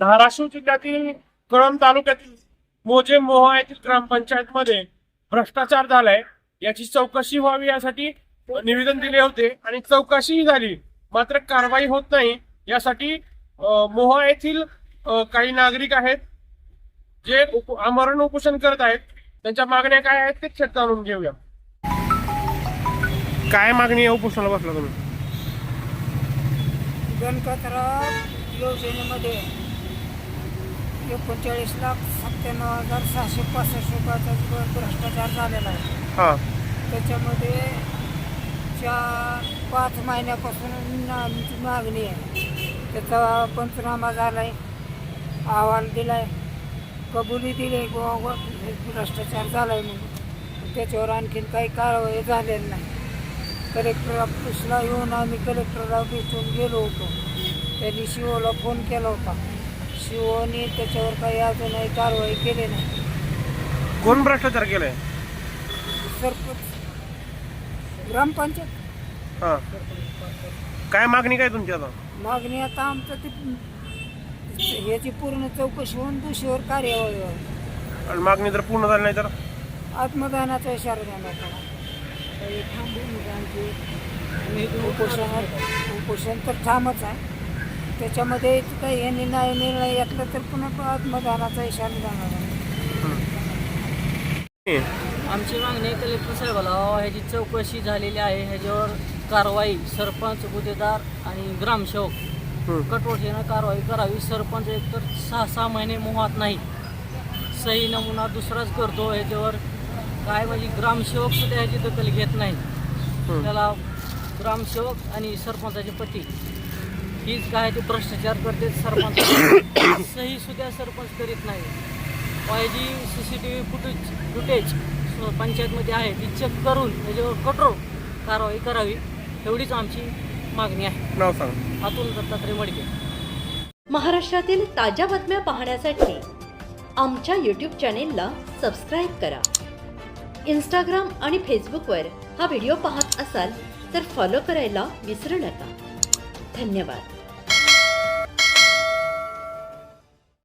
धाराशिव जिल्ह्यातील कळंब तालुक्यातील मोजे मोहा येथील ग्रामपंचायत मध्ये भ्रष्टाचार झालाय. याची चौकशी व्हावी यासाठी निवेदन दिले होते आणि चौकशीही झाली. मात्र कारवाई होत नाही. यासाठी मोहा येथील काही नागरिक आहेत जे आमरण उपोषण करत आहेत. त्यांच्या मागण्या काय आहेत ते थेट जाणून घेऊया. काय मागणी आहे उपोषणाला बसला तुम्ही? गणपतराव योजनेमध्ये एकोणचाळीस लाख सत्त्याण्णव हजार सहाशे पासष्ट रुपयाचा जो भ्रष्टाचार झालेला आहे. हा. त्याच्यामध्ये चार पाच महिन्यापासून आमची मागणी आहे. त्याचा पंचनामा झाला आहे अहवाल दिला आहे कबुली दिली आहे बुवा व हे भ्रष्टाचार झाला आहे म्हणून. त्याच्यावर आणखीन काही कारवाई झालेली नाही. कलेक्टर ऑफिसला येऊन आम्ही कलेक्टरला भेटून गेलो होतो. त्यांनी शिवला फोन केला होता. शिवने त्याच्यावर काही अजूनही कारवाई केली नाही. कोण भ्रष्टाचार केलाय? सरपंच. ग्रामपंचायत. हा. काय मागणी काय तुमची आता? मागणी आता आमचं ती याची पूर्ण चौकशी होऊन दुसरीवर कार्यवाही व्हावी. आणि मागणी जर पूर्ण झाली नाही तर? आत्मदानाचा इशारा देण्यात आला तरी थांबून आमची उपोषण उपोषण तर ठामच आहे. त्याच्यामध्ये काही यांनी नाही निर्णय घेतला तर पुन्हा आत्मदानाचा इशारा देणार आहे. आमची मागणी कलेक्टर साहेबाला ह्याची चौकशी झालेली आहे. ह्याच्यावर कारवाई सरपंच गुन्हेगार आणि ग्रामसेवक. कठोरतेनं कारवाई करावी. सरपंच एकतर सहा सहा महिने मोहात नाही. सही नमुना दुसराच करतो. ह्याच्यावर काय म्हणजे ग्रामसेवक सुद्धा ह्याची दखल घेत नाही. त्याला ग्रामसेवक आणि सरपंचाचे पती. हीच काय ते भ्रष्टाचार करते सरपंच. सही सुद्धा सरपंच करीत नाही. पाहिजे C C T V footage footage पंचायतमध्ये आहे. ती चेक करून त्याच्यावर कठोर कारवाई करावी. एवढीच आमची मागणी आहे. नाव सांग. अतुल दत्तात्रय मडके. महाराष्ट्रातील ताज्या बातम्या पाहण्यासाठी आमच्या यूट्यूब चॅनेलला सबस्क्राईब करा. इंस्टाग्राम आणि फेसबुकवर हा व्हिडिओ पाहत असाल तर फॉलो करायला विसरू नका. धन्यवाद.